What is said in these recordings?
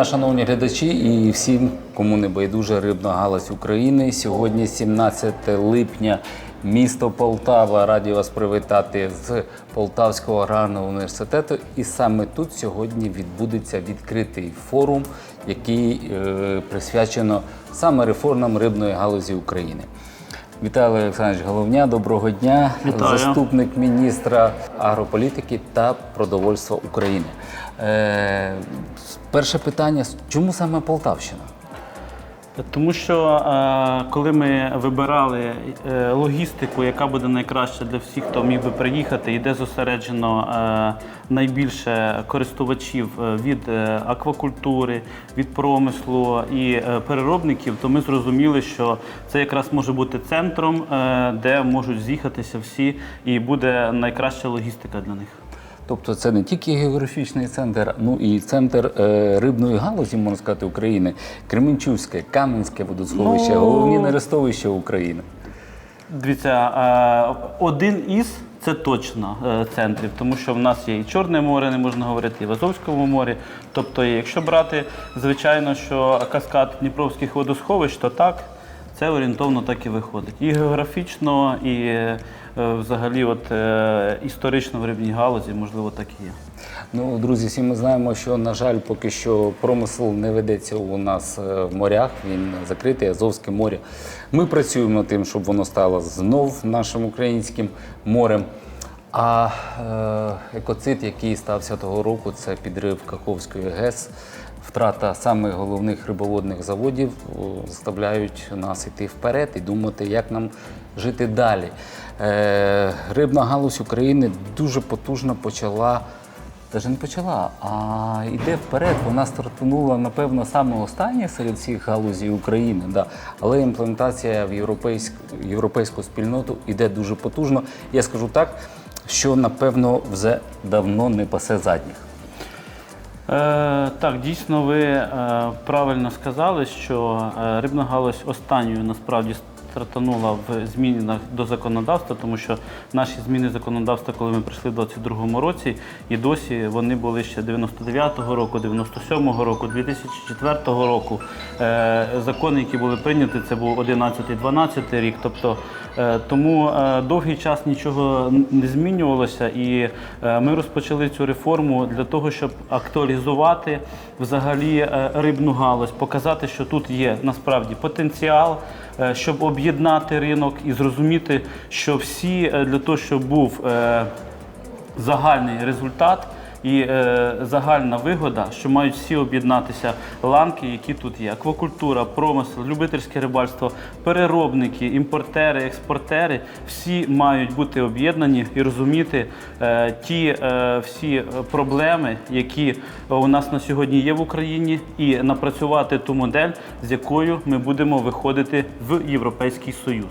дня, шановні глядачі, і всім, кому не байдуже рибна галузь України. Сьогодні 17 липня, місто Полтава. Раді вас привітати з Полтавського аграрного університету. І саме тут сьогодні відбудеться відкритий форум, який е, присвячено саме реформам рибної галузі України. Віталій Олександрович Головня, доброго дня. Вітаю. Заступник міністра агрополітики та продовольства України. Е, перше питання: чому саме Полтавщина? Тому що е, коли ми вибирали е, логістику, яка буде найкраща для всіх, хто міг би приїхати, і де зосереджено е, найбільше користувачів від аквакультури, від промислу і переробників, то ми зрозуміли, що це якраз може бути центром, де можуть з'їхатися всі, і буде найкраща логістика для них. Тобто це не тільки географічний центр, ну і центр е, рибної галузі, можна сказати, України, Кременчуцьке, Кам'янське водосховище, Ну, головні нерестовища України. Дивіться, е, один із це точно е, центрів, тому що в нас є і Чорне море, не можна говорити, і в Азовському морі. Тобто, якщо брати, звичайно, що каскад Дніпровських водосховищ, то так, це орієнтовно так і виходить. І географічно, і е, взагалі, от, е, історично в рибній галузі, можливо, так і є. Ну, друзі, всі ми знаємо, що, на жаль, поки що промисел не ведеться у нас е, в морях, він закритий, Азовське море. Ми працюємо тим, щоб воно стало знов нашим українським морем. А екоцид, який стався того року, це підрив Каховської ГЕС. Втрата самих головних рибоводних заводів заставляють нас йти вперед і думати, як нам жити далі. Е, рибна галузь України дуже потужно почала Даже не почала, а йде вперед. Вона стартанула, напевно, саме останнє серед всіх галузей України. Да. Але імплементація в європейську, європейську спільноту йде дуже потужно. Я скажу так, що напевно вже давно не пасе задніх. Е, так, дійсно, ви е, правильно сказали, що е, рибна галузь останньою насправді стартанула в змінах до законодавства, тому що наші зміни законодавства, коли ми прийшли в 22-му році, і досі вони були ще 99-го року, 97-го року, 2004 року. Е, закони, які були прийняті, це був 11-12 рік. Тобто е, тому е, довгий час нічого не змінювалося, і ми розпочали цю реформу для того, щоб актуалізувати взагалі рибну галузь, показати, що тут є насправді потенціал, щоб об'єднати ринок і зрозуміти, що всі е, для того, щоб був е, загальний результат і е, загальна вигода, що мають всі об'єднатися ланки, які тут є: аквакультура, промисел, любительське рибальство, переробники, імпортери, експортери, всі мають бути об'єднані і розуміти е, ті е, всі проблеми, які у нас на сьогодні є в Україні, і напрацювати ту модель, з якою ми будемо виходити в Європейський Союз.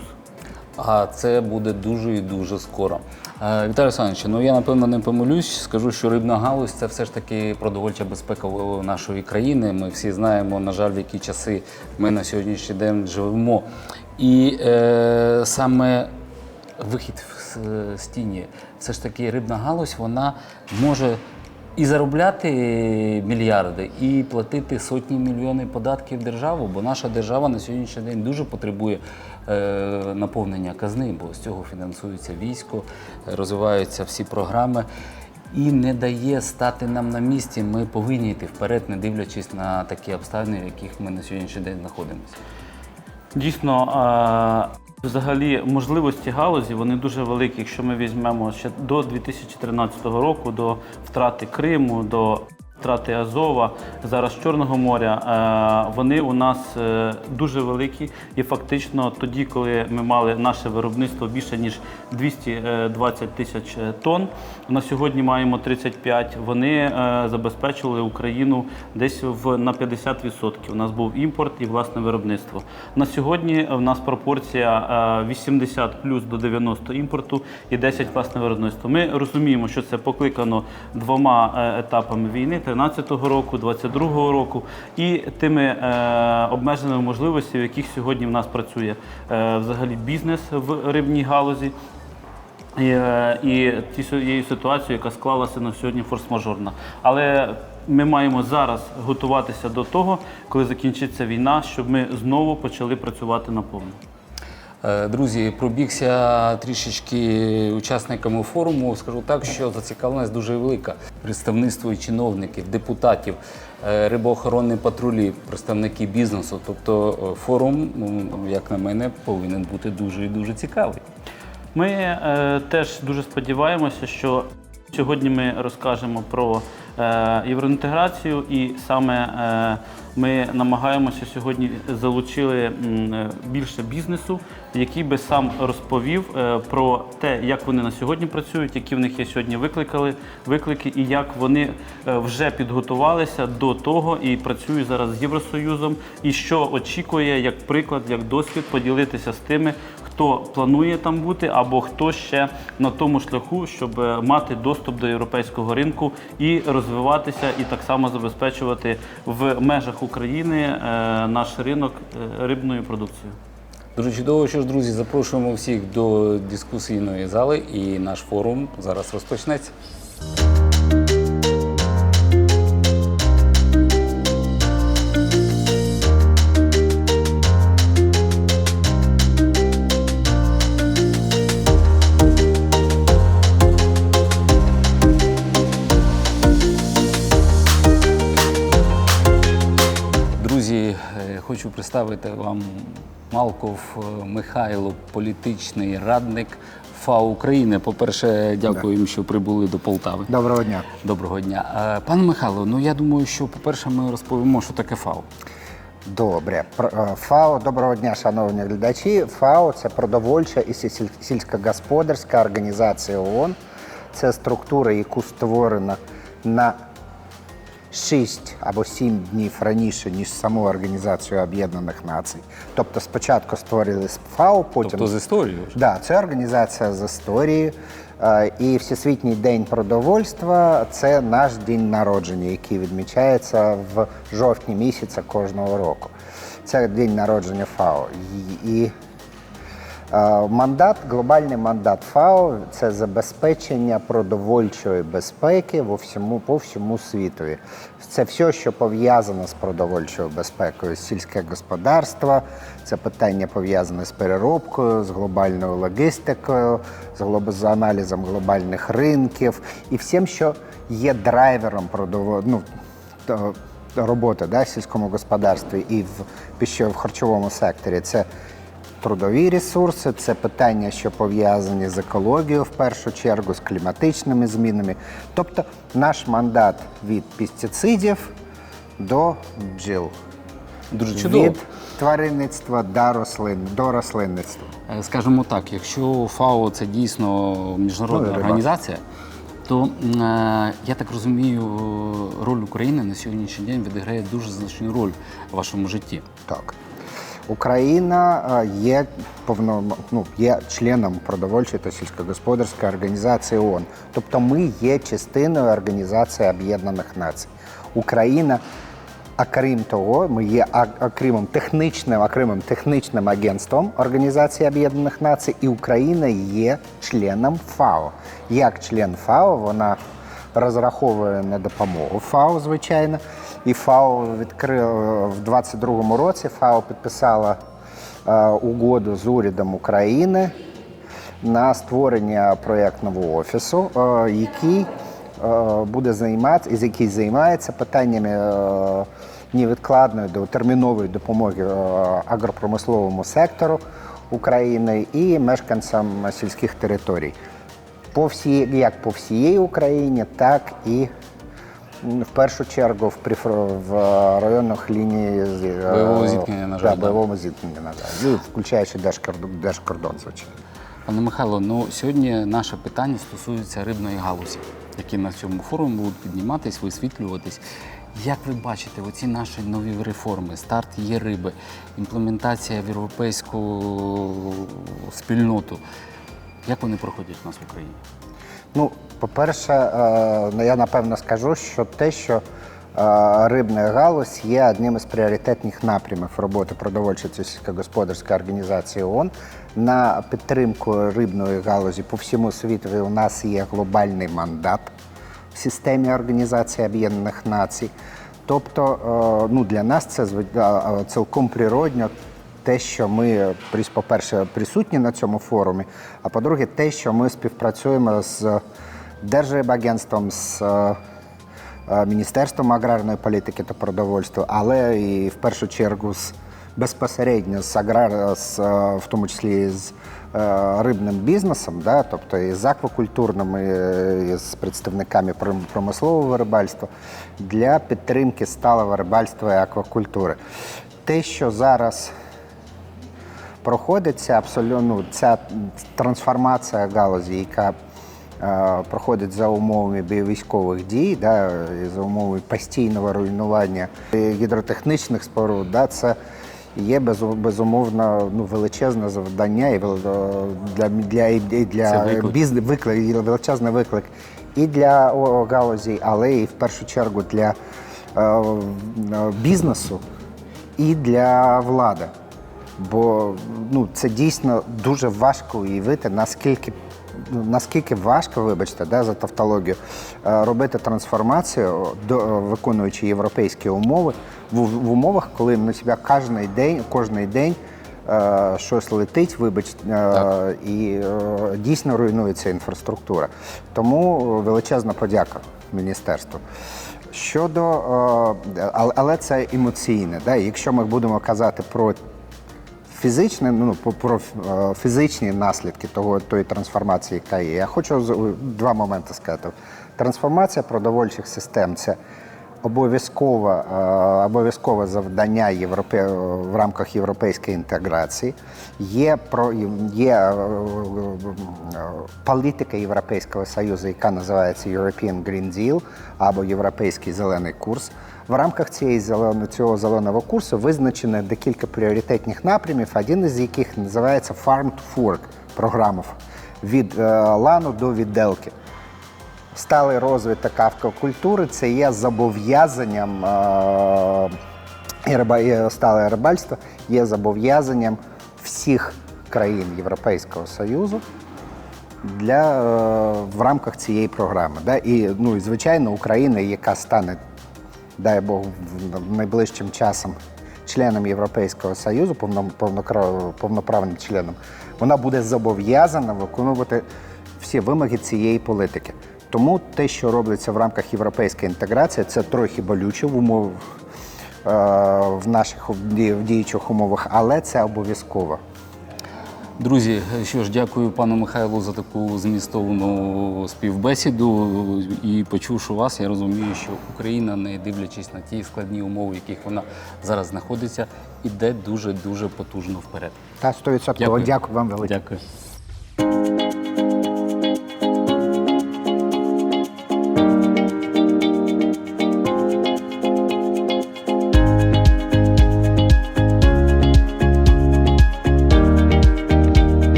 А це буде дуже і дуже скоро. Е, Віталій Олександрович, ну я напевно не помилюсь. Скажу, що рибна галузь це все ж таки продовольча безпека нашої країни. Ми всі знаємо, на жаль, в які часи ми на сьогоднішній день живемо. І е, саме вихід з тіні, все ж таки рибна галузь, вона може і заробляти мільярди, і платити сотні мільйонів податків державу, бо наша держава на сьогоднішній день дуже потребує наповнення казни, бо з цього фінансується військо, е, розвиваються всі програми. І не дає стати нам на місці. Ми повинні йти вперед, не дивлячись на такі обставини, в яких ми на сьогоднішній день знаходимося. Дійсно, е, взагалі можливості галузі вони дуже великі. Якщо ми візьмемо ще до 2013 року, до втрати Криму, до втрати Азова, зараз Чорного моря, е, вони у нас е, дуже великі. І фактично тоді, коли ми мали наше виробництво більше ніж 220 тисяч тонн, на сьогодні маємо 35, вони е, забезпечували Україну десь в на 50%. У нас був імпорт і власне виробництво. На сьогодні в нас пропорція е, 80 плюс до 90 імпорту і 10 власне виробництво. Ми розуміємо, що це покликано двома е, етапами війни 13-го року, 22-го року і тими е, обмеженими можливостями, в яких сьогодні в нас працює е, взагалі бізнес в рибній галузі. І, е, тією ситуацією, яка склалася на сьогодні форс-мажорна. Але ми маємо зараз готуватися до того, коли закінчиться війна, щоб ми знову почали працювати наповну. Е, Друзі, пробігся трішечки учасниками форуму. Скажу так, що зацікавленість дуже велика. Представництво і чиновників, депутатів, е, рибоохоронні патрулі, представники бізнесу. Тобто е, форум, ну, як на мене, повинен бути дуже і дуже цікавий. Ми е, теж дуже сподіваємося, що сьогодні ми розкажемо про е, євроінтеграцію, і саме е, ми намагаємося сьогодні залучили більше бізнесу, який би сам розповів е, про те, як вони на сьогодні працюють, які в них є сьогодні викликали виклики, і як вони е, вже підготувалися до того і працюють зараз з Євросоюзом, і що очікує як приклад, як досвід поділитися з тими, хто планує там бути, або хто ще на тому шляху, щоб е, мати доступ до європейського ринку і розвиватися, і так само забезпечувати в межах України е, наш ринок е, рибною продукцією. Дуже чудово, що ж, друзі, запрошуємо всіх до дискусійної зали, і наш форум зараз розпочнеться. Хочу представити вам Малков е, Михайло, політичний радник ФАО України. По-перше, дякую їм, що прибули до Полтави. Доброго дня. Доброго дня. Е, Пане Михайло, ну я думаю, що, по-перше, ми розповімо, що таке ФАО. Добре. Е, ФАО, доброго дня, шановні глядачі. ФАО це продовольча і сіль- сільськогосподарська організація ООН. Це структура, яку створено на 6 або 7 днів раніше, ніж саму Організацію Об'єднаних Націй. Тобто спочатку створили ФАО, потім Тобто з історією. Да, це організація з історії. Е, І Всесвітній день продовольства це наш день народження, який відмічається в жовтні місяця кожного року. Це день народження ФАО. І- мандат, глобальний мандат ФАО це забезпечення продовольчої безпеки во всьому, по всьому світові. Це все, що пов'язано з продовольчою безпекою, сільське господарство, це питання пов'язане з переробкою, з глобальною логістикою, з, аналізом глобальних ринків і всім, що є драйвером продово... ну, роботи да, в сільському господарстві і в в харчовому секторі. Це трудові ресурси, це питання, що пов'язані з екологією в першу чергу, з кліматичними змінами. Тобто наш мандат від пестицидів до бджіл. Дуже чудово. Від тваринництва до рослин, до рослинництва. Е, Скажімо так, якщо ФАО це дійсно міжнародна Ну, організація, то е, я так розумію, роль України на сьогоднішній день відіграє дуже значну роль в вашому житті. Так. Україна е, є повно, ну, є членом продовольчої та сільськогосподарської організації ООН. Тобто ми є частиною Організації Об'єднаних Націй. Україна, окрім того, ми є а- окремим технічним, окремим технічним агентством Організації Об'єднаних Націй, і Україна є членом ФАО. Як член ФАО, вона розраховує на допомогу ФАО, звичайно. І ФАО відкрив в 22-му році. ФАО підписала е, угоду з урядом України на створення проєктного офісу, е, який е, буде займатися, із який займається питаннями невідкладної термінової допомоги агропромисловому сектору України і мешканцям сільських територій по всій, як по всієї Україні, так і в першу чергу в, прифро- в е, районах лінії з- е, Бойового зіткнення, на жаль, Да, да. бойового зіткнення, на жаль. Ну, включаючи держкордон, держкордон звичайно. Пане Михайло, ну сьогодні наше питання стосується рибної галузі, які на цьому форумі будуть підніматись, висвітлюватись. Як ви бачите, оці наші нові реформи, старт є риби, імплементація в європейську спільноту, як вони проходять у нас в Україні? Ну, по-перше, е, ну, я напевно скажу, що те, що е, рибна галузь є одним із пріоритетних напрямів роботи продовольчої сільськогосподарської організації ООН. На підтримку рибної галузі по всьому світу у нас є глобальний мандат в системі Організації Об'єднаних Націй. Тобто, е, ну, для нас це цілком природньо те, що ми, по-перше, присутні на цьому форумі, а по-друге, те, що ми співпрацюємо з Держрибагентством, з е, е, Міністерством аграрної політики та продовольства, але і в першу чергу з безпосередньо з аграр, з, е, в тому числі з рибним бізнесом, да, тобто і з аквакультурними, і з представниками промислового рибальства для підтримки сталого рибальства і аквакультури. Те, що зараз проходить ця абсолютно ну, ця трансформація галузі, яка е, проходить за умовами військових дій, да, за умови постійного руйнування гідротехнічних споруд, да, це є безу- безумовно ну, величезне завдання і для, для, і для виклик. бізнес виклик, і величезний виклик і для галузі, але і в першу чергу для е, бізнесу і для влади. Бо ну, це дійсно дуже важко уявити, наскільки, наскільки важко, вибачте, да, за тавтологію, е, робити трансформацію, до, е, виконуючи європейські умови, в, в умовах, коли на тебе кожен день, кожний день е, щось летить, вибачте, е, і е, дійсно руйнується інфраструктура. Тому величезна подяка міністерству. Щодо, е, але- але це емоційне. Да? Якщо ми будемо казати про фізичне, ну по- про е, фізичні наслідки того тої трансформації, яка є. Я хочу два моменти сказати. Трансформація продовольчих систем це обов'язкове, е, обов'язкове завдання європе, в рамках європейської інтеграції. Є про є е, е, політика Європейського Союзу, яка називається European Green Deal або Європейський зелений курс. В рамках цієї зелено- цього зеленого курсу визначено декілька пріоритетних напрямів, один із яких називається Farm to Fork програма від е, лану до відделки. Сталий розвиток аквакультури це є зобов'язанням е, і стале рибальство є зобов'язанням всіх країн Європейського Союзу для, е, в рамках цієї програми. Да? І, ну, і, звичайно, Україна, яка стане, дай Бог, найближчим часом членом Європейського Союзу, повно- повноправним членом, вона буде зобов'язана виконувати всі вимоги цієї політики. Тому те, що робиться в рамках європейської інтеграції, це трохи болюче в умовах е, в наших в діючих умовах, але це обов'язково. Друзі, що ж, дякую пану Михайлу за таку змістовну співбесіду. І почувши вас, я розумію, що Україна, не дивлячись на ті складні умови, в яких вона зараз знаходиться, іде дуже дуже потужно вперед. Та 100%. Дякую, Дякую вам велике. Дякую.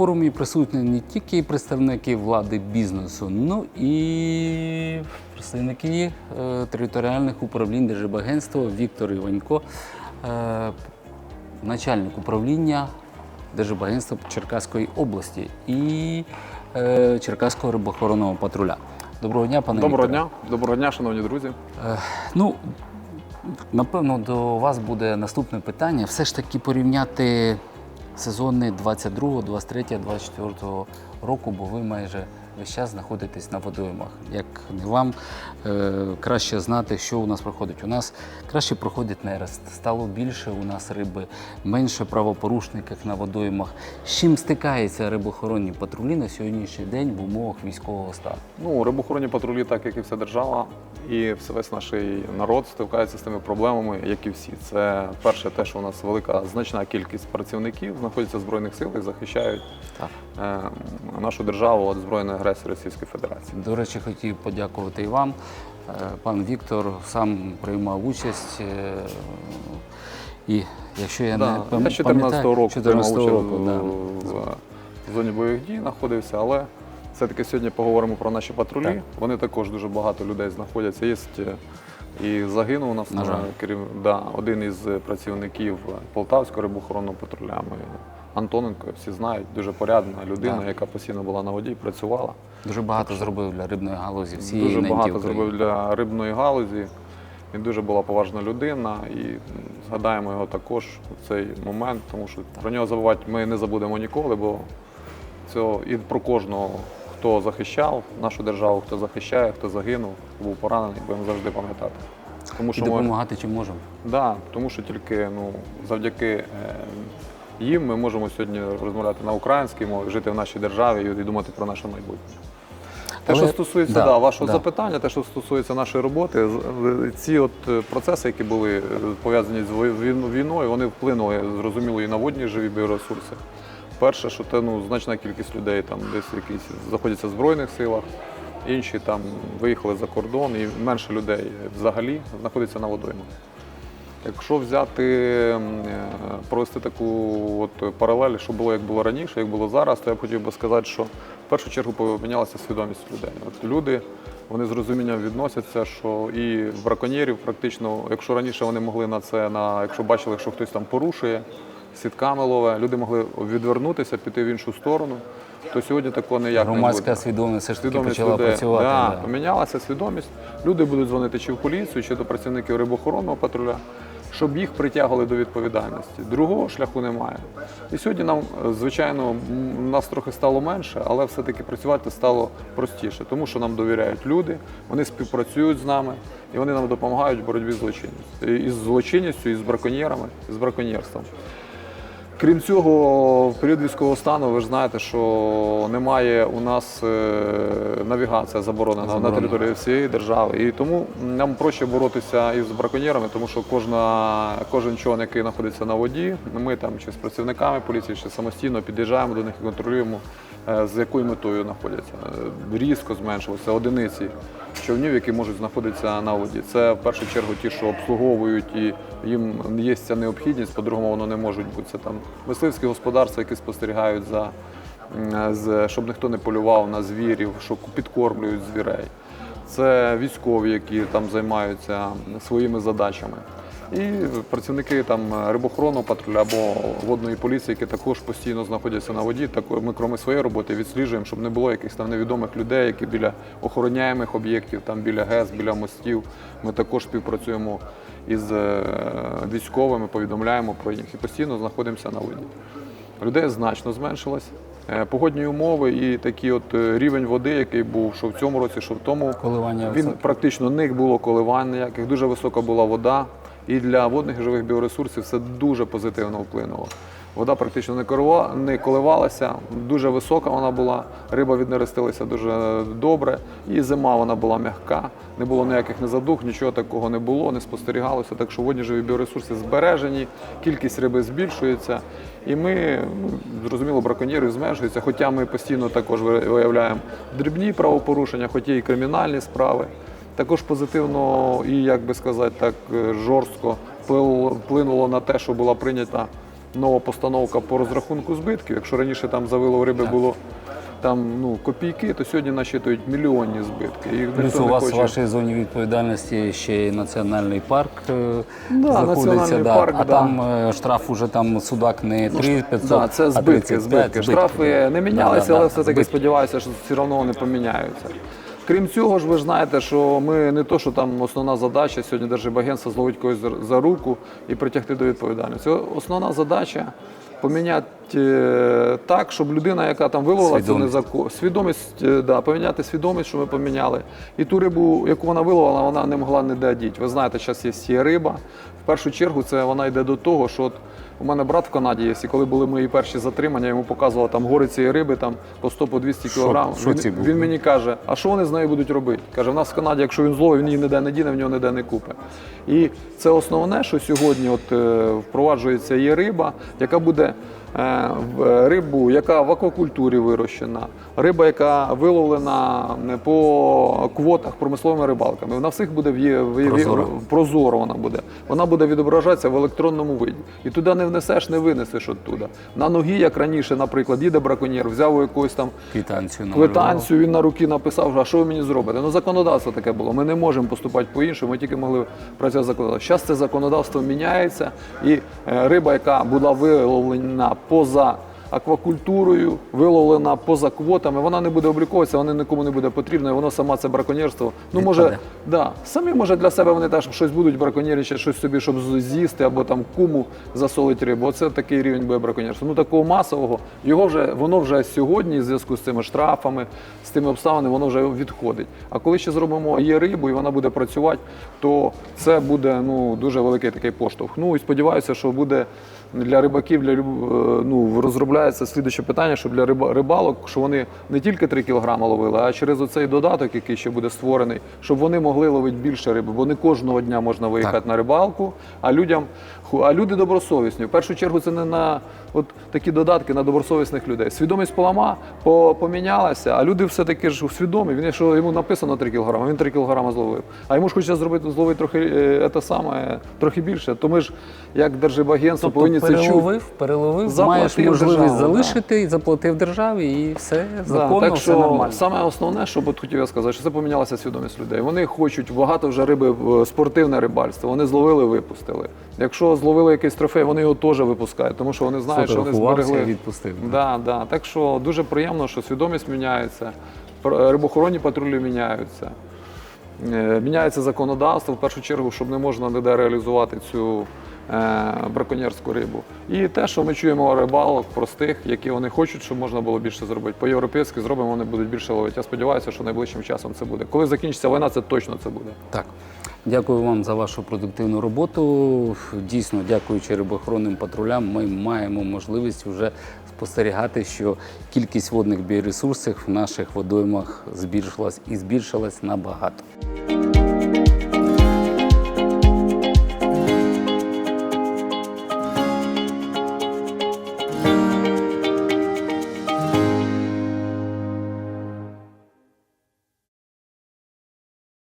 Форумі присутні не тільки представники влади бізнесу, ну і представники е, територіальних управлінь Держбагентства Віктор Іванько, е, начальник управління Держбагентства Черкаської області і е, Черкаського рибохоронного патруля. Доброго дня, пане Доброго Вікторе. дня, доброго дня, шановні друзі. Е, Ну, напевно, до вас буде наступне питання. Все ж таки порівняти сезони 22, 23, 24 року, бо ви майже весь час знаходитесь на водоймах. Як вам е, краще знати, що у нас проходить. У нас краще проходить нерест, стало більше у нас риби, менше правопорушників на водоймах. З чим стикаються рибохоронні патрулі на сьогоднішній день в умовах військового стану? Ну, рибохоронні патрулі, так як і вся держава, і весь наш народ стикається з тими проблемами, як і всі. Це перше, те, що у нас велика значна кількість працівників знаходяться в збройних силах, захищають Так. е, нашу державу від збройної агресії Російської Федерації. До речі, хотів подякувати і вам. Е, Пан Віктор сам приймав участь. е, І якщо я Да, не я пам- 14 пам'ятаю, року 14 приймав року, да. в, зоні бойових дій знаходився, але все-таки сьогодні поговоримо про наші патрулі. Так. Вони також дуже багато людей знаходяться. Є е, і загинув у нас На на керів... да, один із працівників Полтавського рибохоронного патруля. Ми Антоненко, всі знають, дуже порядна людина, Так. яка постійно була на воді, працювала. Дуже багато зробив для рибної галузі всієї Дуже багато зробив для рибної галузі. Він дуже була поважна людина і згадаємо його також в цей момент, тому що про нього забувати ми не забудемо ніколи, бо цього і про кожного, хто захищав нашу державу, хто захищає, хто загинув, хто був поранений, будемо завжди пам'ятати. Тому І що ми, допомагати чим можемо. да, тому що тільки ну, завдяки е, їм ми можемо сьогодні розмовляти на українській мові, жити в нашій державі і думати про наше майбутнє. Те, що стосується да, да, вашого да. запитання, те, що стосується нашої роботи, ці от е, процеси, які були е, пов'язані з війною, вони вплинули зрозуміло і на водні живі біоресурси. Перше, що те ну, значна кількість людей там десь якісь знаходяться в Збройних силах, інші там виїхали за кордон, і менше людей взагалі знаходиться на водоймах. Якщо взяти е, провести таку от паралель, що було як було раніше, як було зараз, то я б хотів би сказати, що в першу чергу помінялася свідомість людей. От люди вони з розумінням відносяться, що і браконьєрів практично, якщо раніше вони могли на це, на якщо бачили, що хтось там порушує, сітками лове, люди могли відвернутися, піти в іншу сторону. То сьогодні такого ніяк не Громадська буде. свідомість все ж таки Свідомість почала людей. працювати. Да, да. Помінялася свідомість. Люди будуть дзвонити чи в поліцію, чи до працівників рибоохоронного патруля, щоб їх притягували до відповідальності. Другого шляху немає. І сьогодні нам, е, звичайно, нас трохи стало менше, але все-таки працювати стало простіше, тому що нам довіряють люди, вони співпрацюють з нами і вони нам допомагають в боротьбі з злочинністю. І з злочинністю, і з браконьєрами, і з браконьєрством. Крім цього, в період військового стану ви ж знаєте, що немає у нас е, навігація заборонена на території всієї держави. І тому нам проще боротися із браконьєрами, тому що кожна, кожен човен, який знаходиться на воді, ми там чи з працівниками поліції, чи самостійно під'їжджаємо до них і контролюємо, з якою метою знаходяться. Е, Різко зменшилося одиниці човнів, які можуть знаходитися на воді. Це в першу чергу ті, що обслуговують і їм є ця необхідність, по-другому воно не можуть бути. Це там мисливські господарства, які спостерігають за щоб ніхто не полював на звірів, що підкормлюють звірей. Це військові, які там займаються своїми задачами. І працівники там рибохоронного патруля або водної поліції, які також постійно знаходяться на воді. Так ми, крім своєї роботи, відсліджуємо, щоб не було якихось там невідомих людей, які біля охороняємих об'єктів, там біля ГЕС, біля мостів. Ми також співпрацюємо із е, військовими, повідомляємо про них і постійно знаходимося на воді. Людей значно зменшилось. Е, Погодні умови і такий от е, рівень води, який був, що в цьому році, що в тому, Коливання він високі. практично не було коливань ніяких, дуже висока була вода. І для водних і живих біоресурсів це дуже позитивно вплинуло. Вода практично не корова- не коливалася, дуже висока вона була, риба віднерестилася дуже добре, і зима вона була м'яка, не було ніяких незадух, нічого такого не було, не спостерігалося. Так що водні живі біоресурси збережені, кількість риби збільшується. І ми, ну, зрозуміло, браконьєрів зменшується, хоча ми постійно також виявляємо дрібні правопорушення, хоча і кримінальні справи. Також позитивно і, як би сказати, так е, жорстко вплинуло на те, що була прийнята нова постановка по розрахунку збитків. Якщо раніше там за вилов риби було там ну копійки, то сьогодні насчитують мільйонні збитки. І Плюс у вас в вашій зоні відповідальності ще й національний парк е, Да, знаходиться. да. парк, а да. там е, штраф уже там судак не 3 500, Да, це а 35 збитки. Штрафи не мінялися, Да, да, але да, все-таки збитки. сподіваюся, що все одно вони поміняються. Крім цього ж, ви ж знаєте, що ми не то, що там основна задача сьогодні Держибагентство зловить когось за- руку і притягти до відповідальності. Основна задача поміняти е, так, щоб людина, яка там виловила цю Свідомість. свідомість, е, да, поміняти свідомість, що ми поміняли. І ту рибу, яку вона виловила, вона не могла не додіти. Ви знаєте, зараз є є риба. В першу чергу це вона йде до того, що от у мене брат в Канаді є, і коли були мої перші затримання, я йому показував там гори цієї риби там по 100 по 200 кілограм. в шоці Він, він мені каже, а що вони з нею будуть робити? Каже, в нас в Канаді, якщо він зловить, він її ніде не діне, в нього ніде не купить. І це основне, що сьогодні от, е, впроваджується є риба, яка буде рибу, яка в аквакультурі вирощена, риба, яка виловлена е, по квотах промисловими рибалками. Вона всіх буде в, Прозоро. прозоро вона буде. Вона буде відображатися в електронному виді. І туди не внесеш, не винесеш оттуда. На ногі, як раніше, наприклад, їде браконьєр, взяв у якогось там Квитанцію квитанцію, він на руки написав, а що ви мені зробите? Ну, законодавство таке було. Ми не можемо поступати по-іншому, ми тільки могли працювати законодавство. Зараз це законодавство міняється, і е, риба, яка була виловлена поза аквакультурою, виловлена поза квотами, вона не буде обліковуватися, вона нікому не буде потрібна, і воно сама це браконьєрство. Ну, може, да, самі може для себе вони теж щось будуть браконьєрничати, щось собі, щоб з'їсти або там куму засолити рибу. Оце такий рівень буде браконьєрства. Ну такого масового, його вже воно вже сьогодні, в зв'язку з цими штрафами, з тими обставинами, воно вже відходить. А коли ще зробимо є рибу і вона буде працювати, то це буде ну дуже великий такий поштовх. Ну і сподіваюся, що буде для рибаків, для е, ну розробляється слідуюче питання, щоб для риба- рибалок, що вони не тільки 3 кілограми ловили, а через оцей додаток, який ще буде створений, щоб вони могли ловити більше риби, бо не кожного дня можна виїхати на рибалку, а людям а люди добросовісні. В першу чергу це не на от такі додатки на добросовісних людей. Свідомість полама по, помінялася, а люди все таки ж свідомі. Він якщо йому написано 3 кг, він 3 кг зловив. А йому ж хочеться зробити зловити трохи е, те саме, трохи більше. То ми ж як держибагентство Тобто повинні це чути. переловив, переловив, маєш можливість державу, залишити, і заплатив державі, і все законно, Да, так все що нормально. саме основне, що от хотів я сказати, що це помінялася свідомість людей. Вони хочуть багато вже риби спортивне рибальство. Вони зловили, випустили. Якщо зловили якийсь трофей, вони його теж випускають, тому що вони знають, що вони зберегли. відпустив. Да, да. Так що дуже приємно, що свідомість міняється, рибохоронні патрулі міняються. Е, Міняється законодавство в першу чергу, щоб не можна ніде реалізувати цю е, браконьєрську рибу. І те, що ми чуємо рибалок простих, які вони хочуть, щоб можна було більше зробити. По-європейськи зробимо, вони будуть більше ловити. Я сподіваюся, що найближчим часом це буде. Коли закінчиться війна, це точно це буде. Так. Дякую вам за вашу продуктивну роботу. Дійсно, дякуючи рибоохоронним патрулям, ми маємо можливість вже спостерігати, що кількість водних біоресурсів в наших водоймах збільшилась і збільшилась набагато.